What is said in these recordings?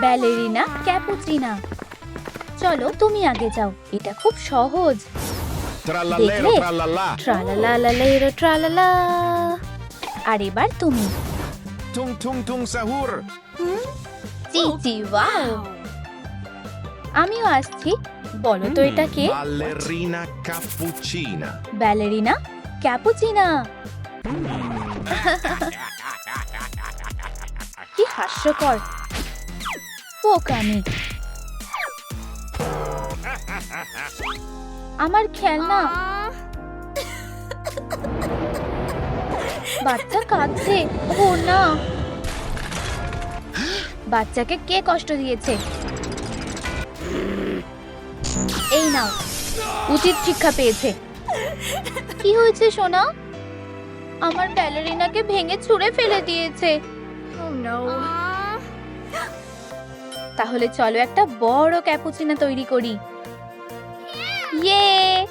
Ballerina Cappuccina. চলো তুমি আগে যাও এটা খুব সহজ। দেখলে? trallallà. ট্রালালা আর এবার তুমি. জি জি ওয়াও। আমিও আসছি। বলো তো এটা কে? Ballerina cappuccina. Ballerina Cappuccina. কি হাস্যকর। পোকামি আমার খেলনা। বাচ্চা কাঁদছে। ও না। বাচ্চাকে কে কষ্ট দিয়েছে? এই নাও। উচিত শিক্ষা পেয়েছে। কি হয়েছে সোনা? আমার ব্যালারিনাকে ভেঙে ছুঁড়ে ফেলে দিয়েছে। তাহলে চলো একটা বড় ক্যাপুচিনা তৈরি করি। ইয়ে.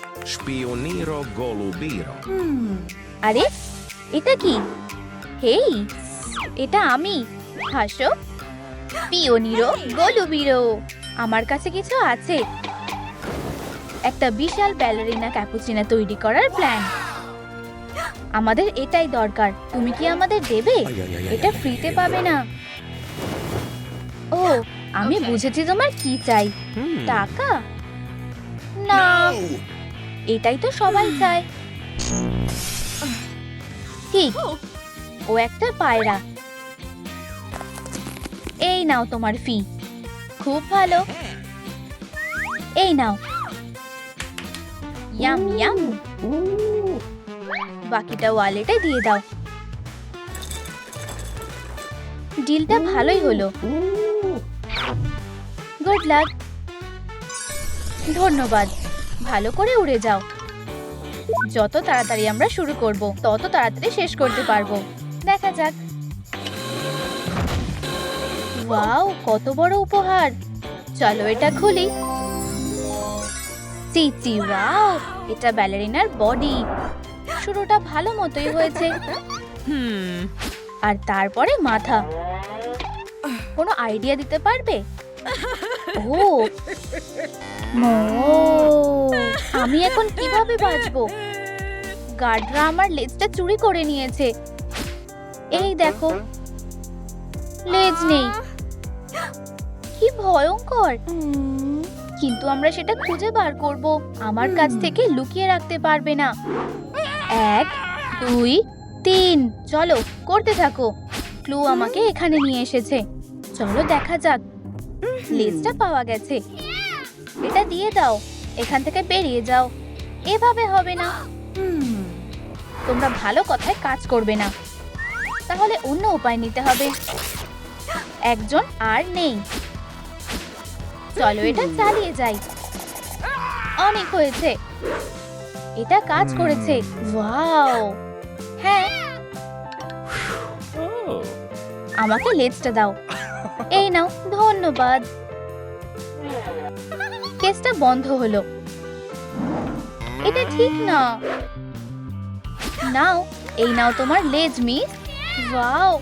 আরে এটা কি? হেই এটা আমি। হাসো। পিওনিরো গোলুবিরো আমার কাছে কিছু আছে। একটা বিশাল ব্যালারিনা ক্যাপুচিনা তৈরি করার প্ল্যান আমাদের এটাই দরকার। তুমি কি আমাদের দেবে? এটা ফ্রিতে পাবে না। ও আমি বুঝেছি তোমার কি চাই। Hmm. টাকা? না। এটাই তো সবাই চায়। ঠিক ও একটা পায়রা। এই নাও তোমার ফি। খুব ভালো। এই নাও। ইয়াম ইয়াম বাকিটা ওয়ালেটে দিয়ে দাও। ডিলটা ভালোই হলো। গুড লাক ধন্যবাদ। ভালো করে উড়ে যাও। যত তাড়াতাড়ি আমরা শুরু করব, তত তাড়াতাড়ি শেষ করতে পারব। দেখা যাক। ওয়াও, কত বড় উপহার। চলো এটা খুলি। চিচি ওয়াও, এটা ব্যালারিনার বডি। শুরুটা ভালো মতোই হয়েছে। আর তারপরে মাথা। কোনো আইডিয়া দিতে পারবে? ও। ও আমি এখন কীভাবে বাঁচবো? গার্ডরা আমার লেজটা চুরি করে নিয়েছে। এই দেখো। লেজ নেই। কি ভয়ঙ্কর। কিন্তু আমরা সেটা খুঁজে বার করব। আমার কাছ থেকে লুকিয়ে রাখতে পারবে না। এক দুই তিন। চলো করতে থাকো। ক্লু আমাকে এখানে নিয়ে এসেছে। চলো দেখা যাক। লেজটা পাওয়া গেছে। এটা দিয়ে দাও। এখান থেকে বেরিয়ে যাও। এভাবে হবে না। তোমরা ভালো কথায় কাজ করবে না। তাহলে অন্য উপায় নিতে হবে। একজন আর নেই। চলো এটা চালিয়ে যাই। অনেক হয়েছে। এটা কাজ করেছে। ওয়াও। হ্যাঁ। আমাকে লেজটা দাও। এই নাও, ধন্যবাদ। কেসটা বন্ধ হলো। এটা ঠিক না। নাও, এই নাও তোমার লেজ, মিস। ওয়াও,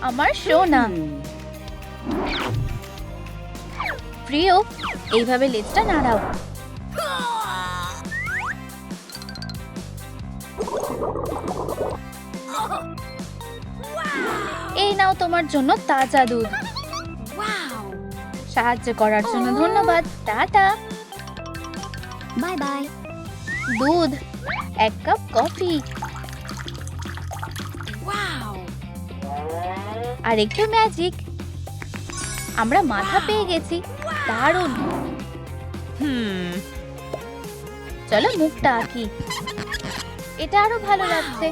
আমার সোনা। প্রিয়, এইভাবে লেজটা নাড়াও। এই নাও তোমার জন্য তাজা দুধ। সাহায্য করার জন্য ধন্যবাদ। টাটা। Bye bye. দুধ এক কাপ কফি। আর একটু ম্যাজিক। আমরা মাথা পেয়ে গেছি। দারুণ। চলো মুখটা আঁকি। এটা আরও ভালো লাগছে।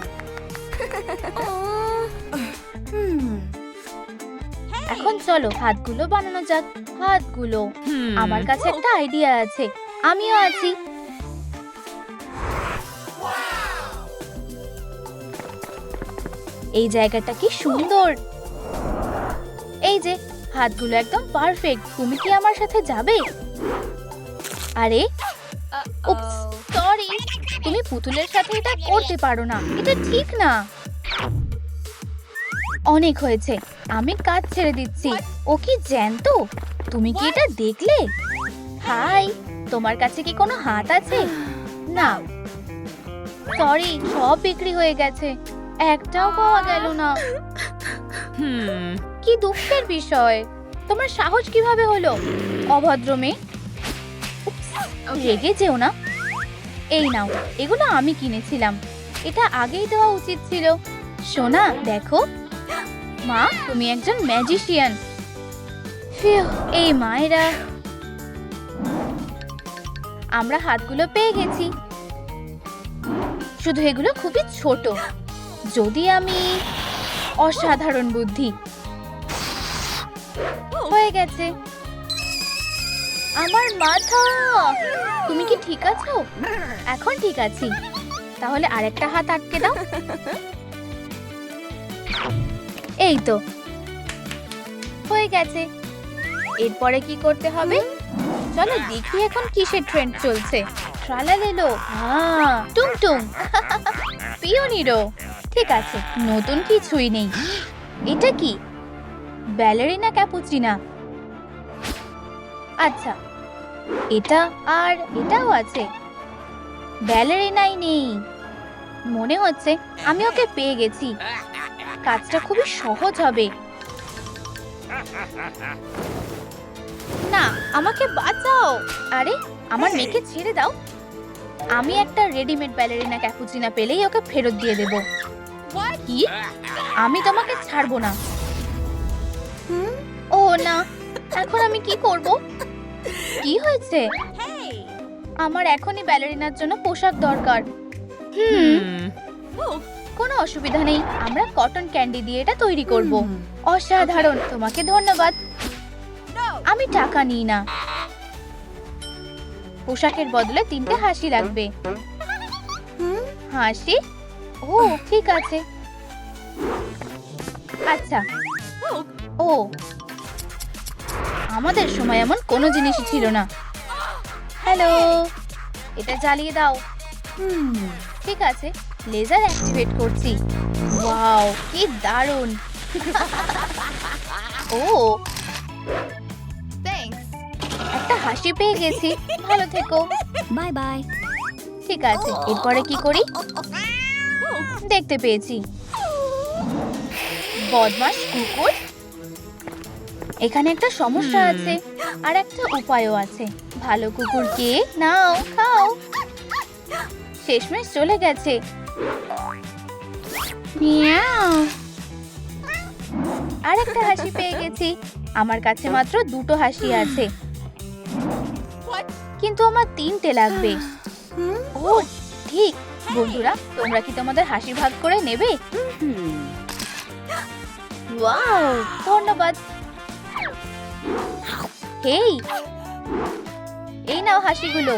এখন চলো হাতগুলো বানানো যাক। হাতগুলো আমার কাছে একটা আইডিয়া আছে। আমিও আছি। এই জায়গাটা কি সুন্দর। এই যে হাতগুলো একদম পারফেক্ট তুমি কি আমার সাথে যাবে? আরে সরি তুমি পুতুলের সাথে এটা করতে পারো না। এটা ঠিক না। অনেক হয়েছে। আমি কাজ ছেড়ে দিচ্ছি। ও কি জ্যান্ত? তুমি কি এটা দেখলে? হাই তোমার কাছে কি কোনো হাত আছে? না। সরি সব বিক্রি হয়ে গেছে। একটাও পাওয়া গেল না। কি দুঃখের বিষয়। তোমার সাহস কীভাবে হলো? অভদ্র মেয়ে। রেগে যেও না। এই নাও এগুলো আমি কিনেছিলাম। এটা আগেই দেওয়া উচিত ছিল। সোনা দেখো। মা তুমি একজন ম্যাজিশিয়ান এই মায়েরা। আমরা হাতগুলো পেয়ে গেছি। শুধু এগুলো খুবই ছোট। যদি আমি অসাধারণ বুদ্ধি। হয়ে গেছে। আমার মাথা। তুমি কি ঠিক আছো? এখন ঠিক আছি। তাহলে আরেকটা হাত আটকে দাও। এই তো হয়ে গেছে। এরপরে কি করতে হবে? চলো দেখি এখন কিসের ট্রেন্ড চলছে। ট্রালালেলো হ্যাঁ। টুং টুং পিওনিরো ঠিক আছে নতুন কিছুই নেই। এটা কি? Ballerina Cappuccina? আচ্ছা এটা আর এটাও আছে। ব্যালেরিনাই নেই। মনে হচ্ছে আমি ওকে পেয়ে গেছি। কাজটা খুবই সহজ হবে। না, আমাকে বাঁচাও। আরে, আমার মেয়েকে ছেড়ে দাও। আমি একটা রেডিমেড ব্যালেরিনা ক্যাপুচিনা পেলেই ওকে ফেরত দিয়ে দেব। কি? আমি তোমাকে ছাড়বো না। ও না। এখন আমি কি করব? কি হয়েছে? আমার এখনই ব্যালেরিনার জন্য পোশাক দরকার। হুম। কোনো অসুবিধা নেই। আমরা কটন ক্যান্ডি দিয়ে এটা তৈরি করব। অসাধারণ। তোমাকে ধন্যবাদ। আমি টাকা নিই না। পোশাকের বদলে তিনটে হাসি লাগবে। হাসি? ও ঠিক আছে। আচ্ছা। ও আমাদের সময় এমন কোনো জিনিসই ছিল না। হ্যালো এটা জ্বালিয়ে দাও। ঠিক আছে। লেজার অ্যাক্টিভেট করছি। ওয়াও কি দারুণ! ও একটা হাসি পেয়ে গেছি। ভালো থেকো। বাই বাই ঠিক আছে এরপরে কি করি? দেখতে পেয়েছি। বদমাস কুকুর। এখানে একটা সমস্যা আছে আর একটা উপায়ও আছে। ভালো কুকুরকে নাও খাও। শেষমেশ চলে গেছে। মিয়াও। আর একটা হাসি পেয়ে গেছি। আমার কাছে মাত্র দুটো হাসি আছে। কিন্তু আমার তিনটে লাগবে। ও ঠিক। বন্ধুরা তোমরা কি তোমাদের হাসি ভাগ করে নেবে? ধন্যবাদ। হেই এই নাও হাসিগুলো।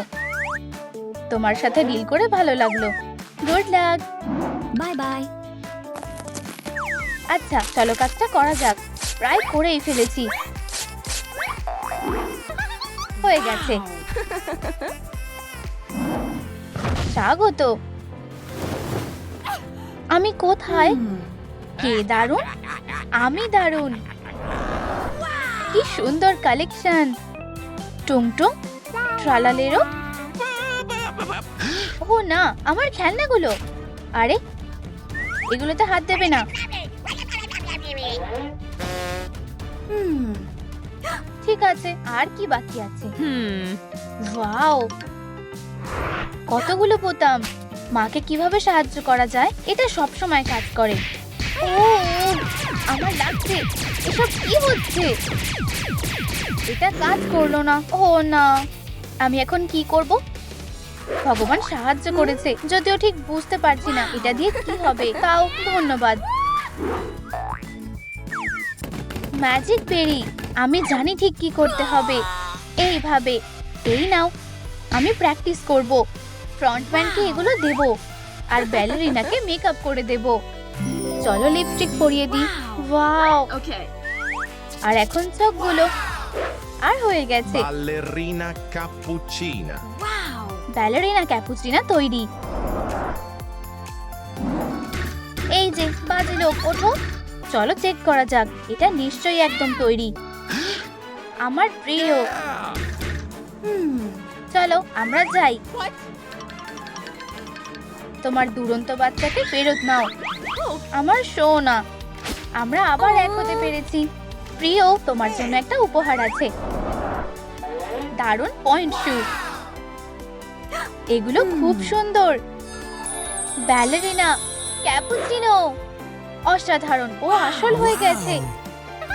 তোমার সাথে ডিল করে ভালো লাগল। গুড লাক Bye বাই আচ্ছা চলো কাজটা করা যাক। প্রায় করেই ফেলেছি। হয়ে গেছে। স্বাগত। আমি কোথায়? কে দারুণ? আমি দারুণ। কি সুন্দর কালেকশন টুংটুং ট্রালালেরো ও না আমার খেলনাগুলো। আরে এগুলোতে হাত দেবে না। ঠিক আছে আর কি বাকি আছে? ওয়াও কতগুলো বোতাম। মাকে কীভাবে সাহায্য করা যায় এটা সব সময় কাজ করে। ও আমার লাগছে এসব কি হচ্ছে? এটা কাজ করল না। ও না আমি এখন কি করব? ভগবান সাহায্য করেছে। যদিও ঠিক বুঝতে পারছি না এটা দিয়ে কি হবে। তাও ধন্যবাদ। ম্যাজিক বেরি আমি জানি ঠিক কি করতে হবে। এইভাবে। এই নাও আমি প্র্যাকটিস করব। ফ্রন্টম্যানকে এগুলো দেব। আর ব্যালেরিনাকে মেকআপ করে দেব। চলো লিপস্টিক পরিয়ে দিই। ওয়াও. আর এখন চোখগুলো। আর হয়ে গেছে। Ballerina cappuccina. ব্যালেরিনা ক্যাপুচিনা তৈরি। এই যে বাজে লোক ওঠো। চলো চেক করা যাক এটা নিশ্চয়ই একদম তৈরি। আমার প্রিয়। চলো আমরা যাই। তোমার দুরন্ত বাচ্চাকে ফেরত নাও। আমার শো না আমরা আবার এক হতে পেরেছি। প্রিয় তোমার জন্য একটা উপহার আছে। দারুণ পয়েন্ট শু এগুলো খুব সুন্দর। Ballerina Cappuccino. অসাধারণ। ও আসল হয়ে গেছে।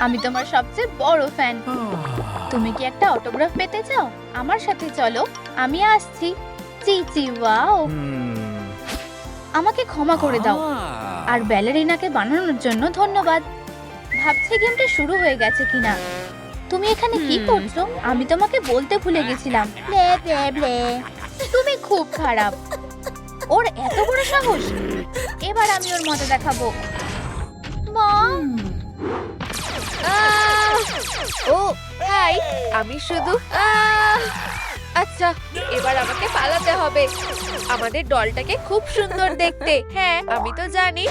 আমি তোমার সবচেয়ে বড় ফ্যান তুমি কি একটা অটোগ্রাফ পেতে চাও? আমার সাথে চলো আমি আসছি। চি চি ওয়াও। আমাকে ক্ষমা করে দাও। আর ব্যালেরিনাকে বানানোর জন্য ধন্যবাদ। ভাবছি গেমটা শুরু হয়ে গেছে কিনা। তুমি এখানে কি করছ? আমি তোমাকে বলতে ভুলে গেছিলাম। তুমি খুব খারাপ। ওর এত বড় সাহস? এবার আমি ওর মজা দেখাবো। মা? ও হাই আমি শুধু আচ্ছা এবার আমাকে পালাতে হবে। আমাদের দলটাকে খুব সুন্দর দেখতে। হ্যাঁ আমি তো জানি।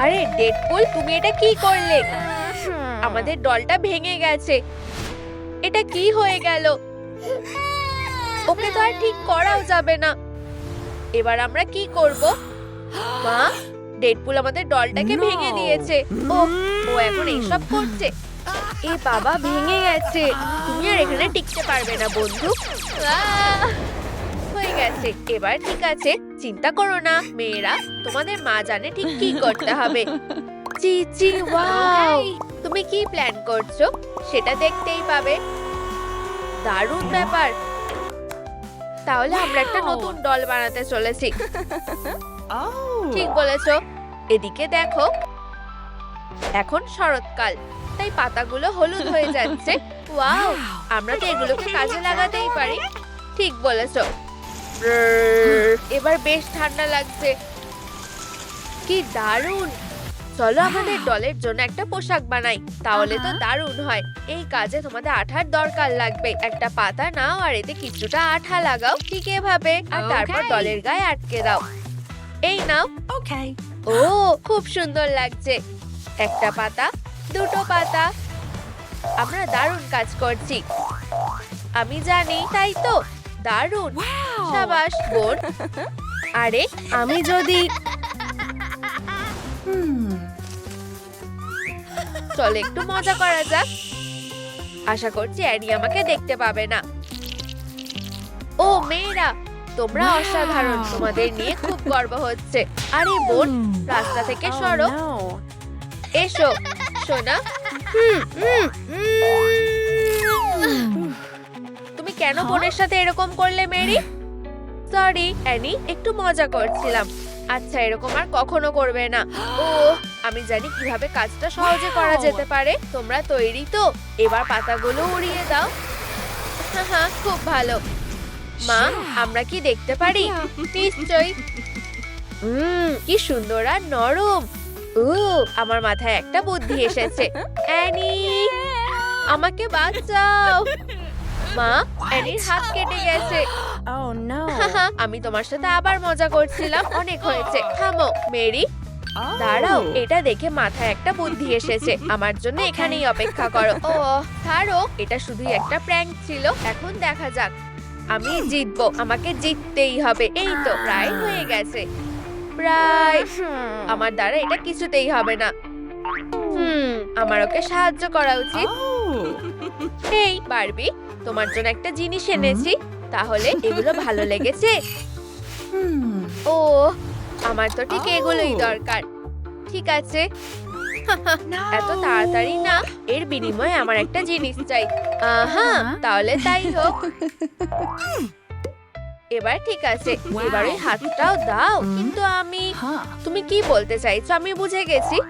আরে ডেডপুল তুমি এটা কি করলে? আমাদের দলটা ভেঙে গেছে। এটা কি হয়ে গেল? ওকে তো আর ঠিক করাও যাবে না। এবার আমরা কি করব? মা ডেডপুল আমাদের দলটাকে ভেঙে দিয়েছে। ও ও এখন এইসব করছে। এ বাবা ভেঙে গেছে। তুমি আর এখানে টিকতে পারবে না বন্ধু! হয়ে গেছে। এবার ঠিক আছে চিন্তা করো না। মেয়েরা তোমাদের মা জানে ঠিক কি করতে হবে। চি চি ওয়াও। তুমি কি প্ল্যান করছ? সেটা দেখতেই পাবে। দারুণ ব্যাপার। তাহলে আমরা একটা নতুন দল বানাতে চলেছি। ঠিক বলেছ। এদিকে দেখো এখন শরৎকাল তাই পাতাগুলো হলুদ হয়ে যাচ্ছে। ওয়াও আমরা তো এগুলোকে কাজে লাগাতেই পারি। ঠিক বলেছ। এবার বেশ ঠান্ডা লাগছে। কি দারুণ! চলো আমাদের দলের জন্য একটা পোশাক বানাই তাহলে তো দারুণ হয়। এই কাজে তোমাদের আঠার দরকার লাগবে একটা পাতা নাও আর এতে কিছুটা আঠা লাগাও ঠিক এভাবে। আর তারপর দলের গায়ে আটকে দাও। এই নাও। ও খুব সুন্দর লাগছে। একটা পাতা দুটো পাতা। আমরা দারুণ কাজ করছি। আমি জানি তাই তো? দারুণ। সাবাস বোন। আরে আমি যদি চল একটু মজা করা যাক। আশা করছি অ্যানি আমাকে দেখতে পাবে না। ও মেয়েরা তোমরা অসাধারণ তোমাদের নিয়ে খুব গর্ব হচ্ছে। আরে বোন রাস্তা থেকে সরো। এসো সোনা। তুমি কেন বোনের সাথে এরকম করলে মেরি? সরি অ্যানি একটু মজা করছিলাম। আচ্ছা এরকম আর কখনো করবে না। ও আমি জানি কীভাবে কাজটা সহজে করা যেতে পারে। তোমরা তৈরি তো। এবার পাতাগুলো উড়িয়ে দাও। হ্যাঁ হ্যাঁ খুব ভালো। মা আমরা কি দেখতে পারি? নিশ্চয়ই। হুম কি সুন্দর আর নরম। ও আমার মাথায় একটা বুদ্ধি এসেছে। অ্যানি আমাকে বাঁচাও। মা অ্যানির হাত কেটে গেছে। Oh. আমি তোমার সাথে আবার মজা করছিলাম। অনেক হয়েছে। থামো মেরি। দাঁড়াও এটা দেখে মাথায় একটা বুদ্ধি এসেছে। আমার জন্য এখানেই অপেক্ষা করো। ও ছাড়ো এটা শুধুই একটা প্র্যাঙ্ক ছিল। এখন দেখা যাক। আমি জিতবো আমাকে জিততেই হবে। এই তো প্রায় হয়ে গেছে। প্রায়। আমার দ্বারা এটা কিছুতেই হবে না। হুম আমার ওকে সাহায্য করা উচিত। এই বারবি তোমার জন্য একটা জিনিস এনেছি। তাহলে এগুলো ভালো লেগেছে। ও আমার তো ঠিক এগুলোই দরকার। ঠিক আছে? এত তাড়াতাড়ি না? এর বিনিময়ে আমার একটা জিনিস চাই। আহা তাহলে তাই হোক। এবার ঠিক আছে। এবার ওই হাতটাও দাও। কিন্তু আমি তুমি কি বলতে চাইছো? আমি বুঝে গেছি।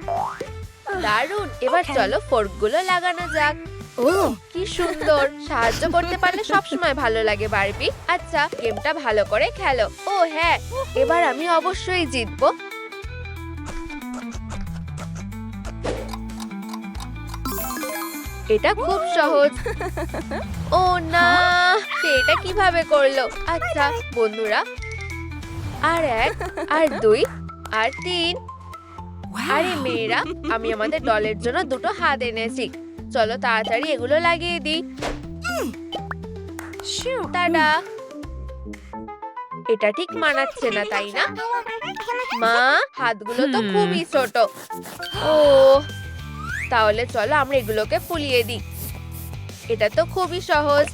দারুণ এবার চলো ফোর্কগুলো লাগানো যাক। ও কি সুন্দর। সাহায্য করতে পারলে সব সময় ভালো লাগে, বারবি। আচ্ছা গেমটা ভালো করে খেলো। ও হ্যাঁ এবার আমি অবশ্যই জিতবো। এটা খুব সহজ। ও, না, সে এটা কীভাবে করল? আচ্ছা বন্ধুরা, আর এক, আর দুই, আর তিন। আরে, মেয়েরা, আমি আমাদের ডলের জন্য দুটো হাত এনেছি। চলো তাড়াতাড়ি এগুলো লাগিয়ে দিই। টাটা। এটা ঠিক মানাচ্ছে না তাই না? মা হাতগুলো তো খুবই ছোট। ও তাহলে চলো আমরা এগুলোকে ফুলিয়ে দিই। এটা তো খুবই সহজ।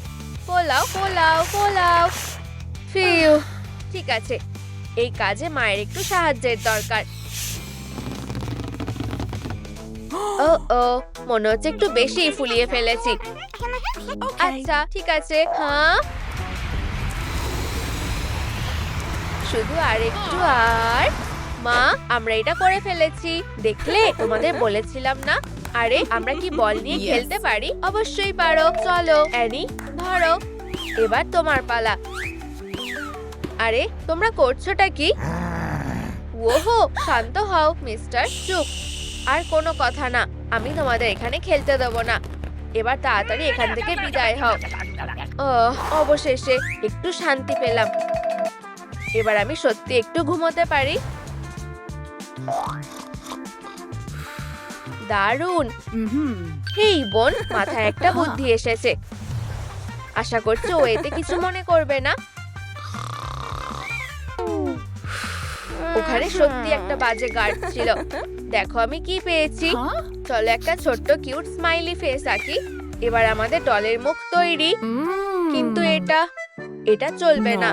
পোলাও পোলাও পোলাও ফিউ। ঠিক আছে। এই কাজে মায়ের একটু সাহায্যের দরকার। ও ও মনে হচ্ছে একটু বেশি ফুলিয়ে ফেলেছি। আচ্ছা ঠিক আছে হ্যাঁ? শুধু আর একটু আর। মা আমরা এটা করে ফেলেছি। দেখলে তোমাদের বলেছিলাম না? আরে আমরা কি বল নিয়ে খেলতে পারি? অবশ্যই পারো চলো। অ্যানি ধরো। এবার তোমার পালা। আরে তোমরা করছোটা কি? ওহো শান্ত হও মিস্টার চুপ। আর কোনো কথা না। আমি তোমাদের এখানে খেলতে দেবো না। এবার তাড়াতাড়ি এখান থেকে বিদায় হও। অবশেষে একটু শান্তি পেলাম। এবার আমি সত্যি একটু ঘুমোতে পারি। দারুণ। হেই বোন মাথায় একটা বুদ্ধি এসেছে। আশা করছি ও এতে কিছু মনে করবে না। ওখানে সত্যি একটা বাজে গার্ড ছিল। দেখো আমি কি পেয়েছি। চলো একটা ছোট্ট কিউট স্মাইলি ফেস আঁকি। এবার আমাদের ডলের মুখ তৈরি। কিন্তু এটা এটা চলবে না।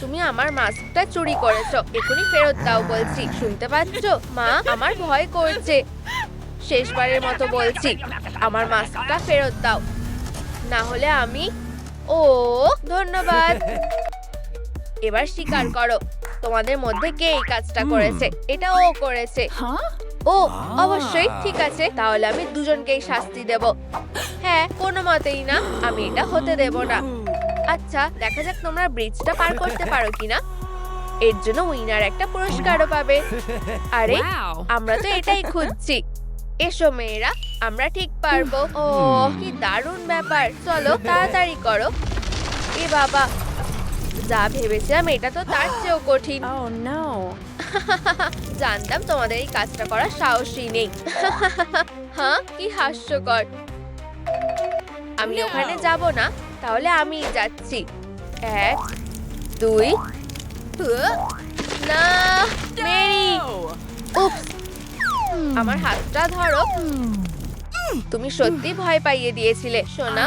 তুমি আমার মাস্কটা চুরি করেছ। এখনই ফেরত দাও বলছি। শুনতে পাচ্ছো? মা আমার ভয় করছে। শেষবারের মতো বলছি আমার মাস্কটা ফেরত দাও। না হলে আমি ও ধন্যবাদ। এবার স্বীকার করো। তোমাদের মধ্যে কে এই কাজটা করেছে? এটা ও করেছে ও অবশ্যই ঠিক আছে। তাহলে আমি দুজনকেই শাস্তি দেব। হ্যাঁ কোনো মতেই না আমি এটা হতে দেব না। আচ্ছা দেখা যাক তোমরা ব্রিজটা পার করতে পারো কিনা। এর জন্য উইনার একটা পুরস্কারও পাবে। আরে আমরা তো এটাই খুঁজছি। এসো মেয়েরা আমরা ঠিক পারব। ও কি দারুণ ব্যাপার। চলো তাড়াতাড়ি করো। এ বাবা যা ভেবেছিলাম এটা তো তার চেয়েও কঠিন। Oh জানতাম তোমাদের এই কাজটা করার সাহসই নেই। হ্যাঁ কি হাস্যকর। আমি ওখানে যাব না তাহলে আমি যাচ্ছি। এক দুই না মেরি। আমার হাতটা ধরো। তুমি সত্যি ভয় পাইয়ে দিয়েছিলে সোনা।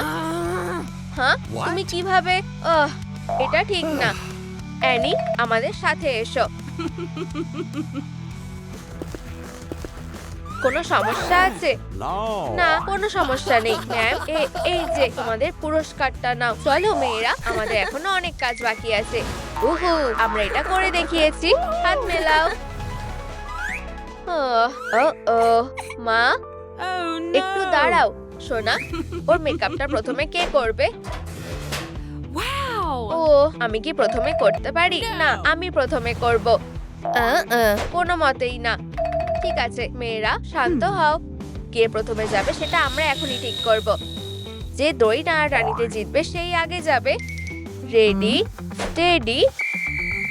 হ্যাঁ তুমি কীভাবে আহ, এটা ঠিক না। অ্যানি আমাদের সাথে এসো। কোনো সমস্যা আছে? না কোনো সমস্যা নেই ম্যাম এই যে তোমাদের পুরস্কারটা নাও। চলো মেয়েরা আমাদের এখনও অনেক কাজ বাকি আছে। উহু আমরা এটা করে দেখিয়েছি। হাত মেলাও। ও মা Oh একটু দাঁড়াও। সোনা ওর মেকআপটা প্রথমে কে করবে. ও আমি কি প্রথমে করতে পারি? না আমি প্রথমে করব। কোনো মতেই না। ঠিক আছে মেয়েরা শান্ত হও। কে প্রথমে যাবে সেটা আমরা এখনই ঠিক করব। যে দই টানাটানিতে জিতবে সেই আগে যাবে। রেডি স্টেডি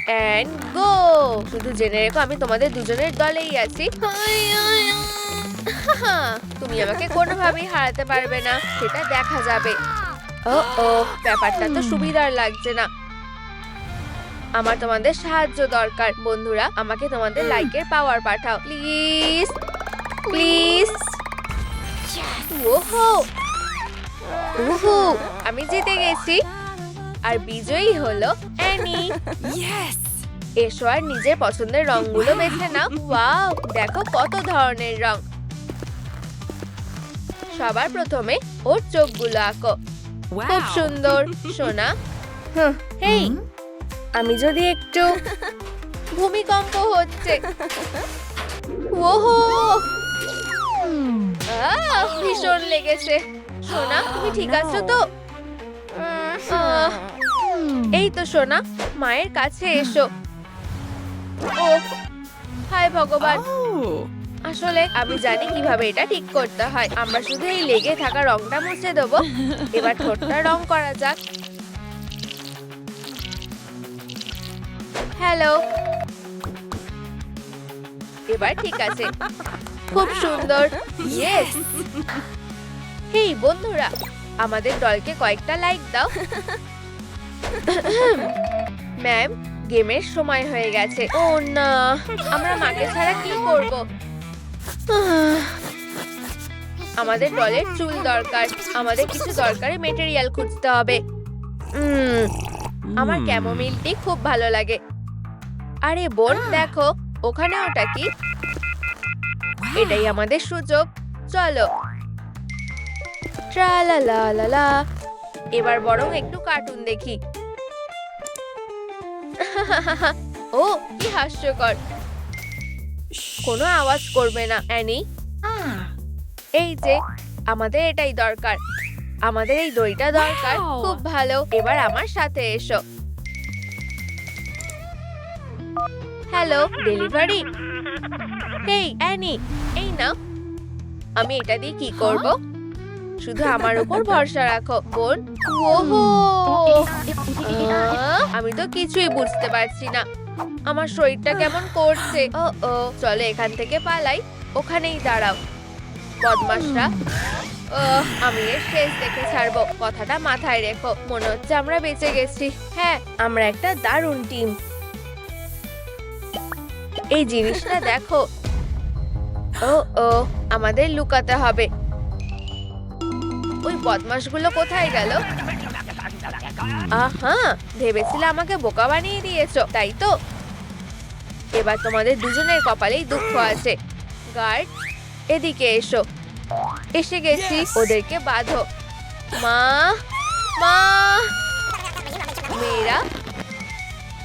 অ্যান্ড গো শুধু জেনে রেখো আমি তোমাদের দুজনের দলেই আছি। তুমি আমাকে কোনোভাবেই হারাতে পারবে না সেটা দেখা যাবে। ও ও ব্যাপারটা তো সুবিধার লাগছে না। আমার তোমাদের সাহায্য দরকার বন্ধুরা। আমাকে তোমাদের লাইকের পাওয়ার পাঠাও। প্লিজ প্লিজ ওহো ওহো আমি জিতে গেছি। আর বিজয়ী হলো অ্যানি. এসো আর নিজের পছন্দের রংগুলো বেছে নাও। ওয়াও দেখো কত ধরনের রং। সবার প্রথমে ওর চোখগুলো আঁকো. খুব সুন্দর। সোনা। হুঁ, হেই। আমি যদি একটু ভূমিকম্প হচ্ছে। ওহো! আহ, ভীষণ লেগেছে। সোনা তুমি ঠিক আছো তো? এই তো সোনা মায়ের কাছে এসো। ও হায় ভগবান। Oh. আসলে আমি জানি কীভাবে এটা ঠিক করতে হয়। আমরা শুধু এই লেগে থাকা রংটা মুছে দেবো। এবার ঠোঁটটা রং করা যাক। হ্যালো। এবার ঠিক আছে। খুব সুন্দর। ইয়েস হেই, বন্ধুরা, আমাদের দলকে কয়েকটা লাইক দাও। ম্যাম গেমের সময় হয়ে গেছে। ও না, আমরা মাকে ছাড়া কি করব? আমাদের দলের চুল দরকার। আমাদের কিছু দরকারি মেটেরিয়াল খুঁজতে হবে। আমার ক্যামোমিলটি খুব ভালো লাগে। আরে বোন দেখো ওখানে ওটা কি? এটাই আমাদের সুযোগ। চলো। ট্রালালালালা। এবার বরং একটু কার্টুন দেখি। ও কি হাস্যকর। কোনো আওয়াজ করবে না অ্যানি। এই যে আমাদের এটাই দরকার। আমাদের এই দইটা দরকার। খুব ভালো। এবার আমার সাথে এসো। Hello delivery? এই অ্যানি এই না আমি এটা দিয়ে কি করব? শুধু আমার উপর ভরসা রাখো বোন। ওহো! আমি তো কিছুই বুঝতে পারছি না। আমার শরীরটা কেমন করছে? ও ও চলো এখান থেকে পালাই ওখানেই দাঁড়াও। বদমাসরা আমি এর শেষ দেখে ছাড়বো। কথাটা মাথায় রেখো মনে হচ্ছে আমরা বেঁচে গেছি। হ্যাঁ আমরা একটা দারুণ টিম। এই জিনিসটা দেখো। ও ও আমাদের লুকাতে হবে। ওই বদমাশগুলো কোথায় গেল? আহা ভেবেছিলে আমাকে বোকা বানিয়ে দিয়েছ তাই তো? এবার তোমাদের দুজনের কপালেই দুঃখ আছে। গার্ড এদিকে এসো। এসে গেছি ওদেরকে বাঁধো। মা মা! মেয়েরা?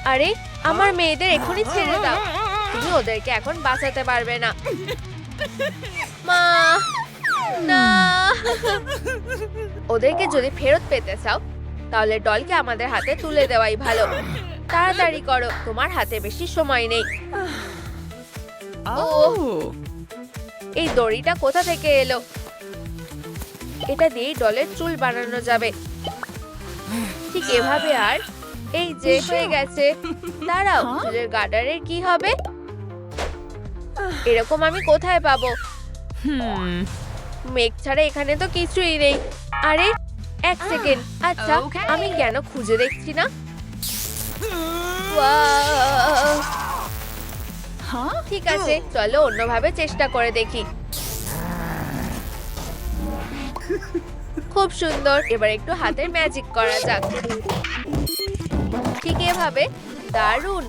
আরে আমার মেয়েদের এখনই ছেড়ে দাও। তুমি ওদেরকে এখন বাঁচাতে পারবে না। মা না। ওদেরকে যদি ফেরত পেতে চাও তাহলে ডলকে আমাদের হাতে তুলে দেওয়াই ভালো। তাড়াতাড়ি করো তোমার হাতে বেশি সময় নেই. এই দড়িটা কোথা থেকে এলো? এটা দিয়ে ডলের চুল বানানো যাবে। ঠিক এভাবে আর? এই যে হয়ে গেছে। দাঁড়াও হ্যাঁ? চুলের গার্ডারের কি হবে? এরকম আমি কোথায় পাবো. মেঘ ছাড়া এখানে তো কিছুই নেই। আরে এক সেকেন্ড। আচ্ছা আমি কেন খুঁজে দেখছি না? ঠিক আছে চলো অন্যভাবে চেষ্টা করে দেখি। খুব সুন্দর। এবার একটু হাতের ম্যাজিক করা যাক। ঠিক এভাবে। দারুণ।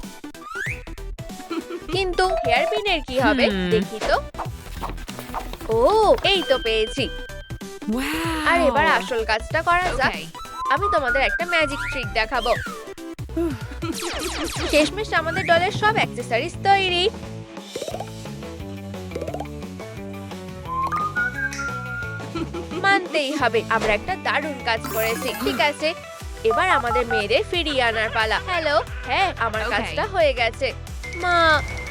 কিন্তু হেয়ার পিনের কি হবে? Hmm. দেখি তো। ও এই তো পেয়েছি. আর এবার আসল কাজটা করা যাক। আমি তোমাদের একটা ম্যাজিক ট্রিক দেখাবো। শেষমেশ আমাদের দলের সব অ্যাক্সেসরিজ তৈরি। মানতেই হবে আমরা একটা দারুণ কাজ করেছি ঠিক আছে? এবার আমাদের মেয়েদের ফিরিয়ে আনার পালা। হ্যালো হ্যাঁ আমার কাজটা হয়ে গেছে। মা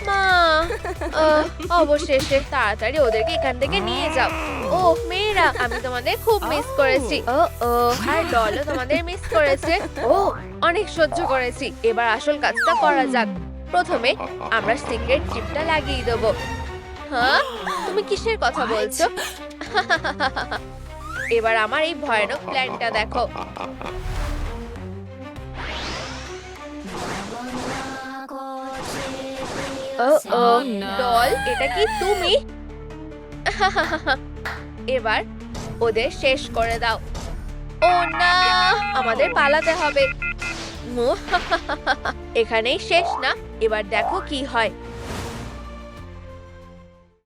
মা। অবশেষে তাড়াতাড়ি ওদেরকে এখান থেকে নিয়ে যাও। ও মেয়েরা আমি তোমাদের খুব মিস করেছি। ও ও। আর ডলও তোমাদের মিস করেছে। ও। অনেক সহ্য করেছি। এবার আসল কাজটা করা যাক। প্রথমে আমরা সিক্রেট চিপটা লাগিয়ে দেবো। হ্যাঁ? তুমি কিসের কথা বলছো? এবার আমার এই ভয়ানক প্ল্যানটা দেখো। ডল এটা কি তুমি? এবার ওদের শেষ করে দাও। ও না, আমাদের পালাতে হবে। এখানেই শেষ না। এবার দেখো কি হয়।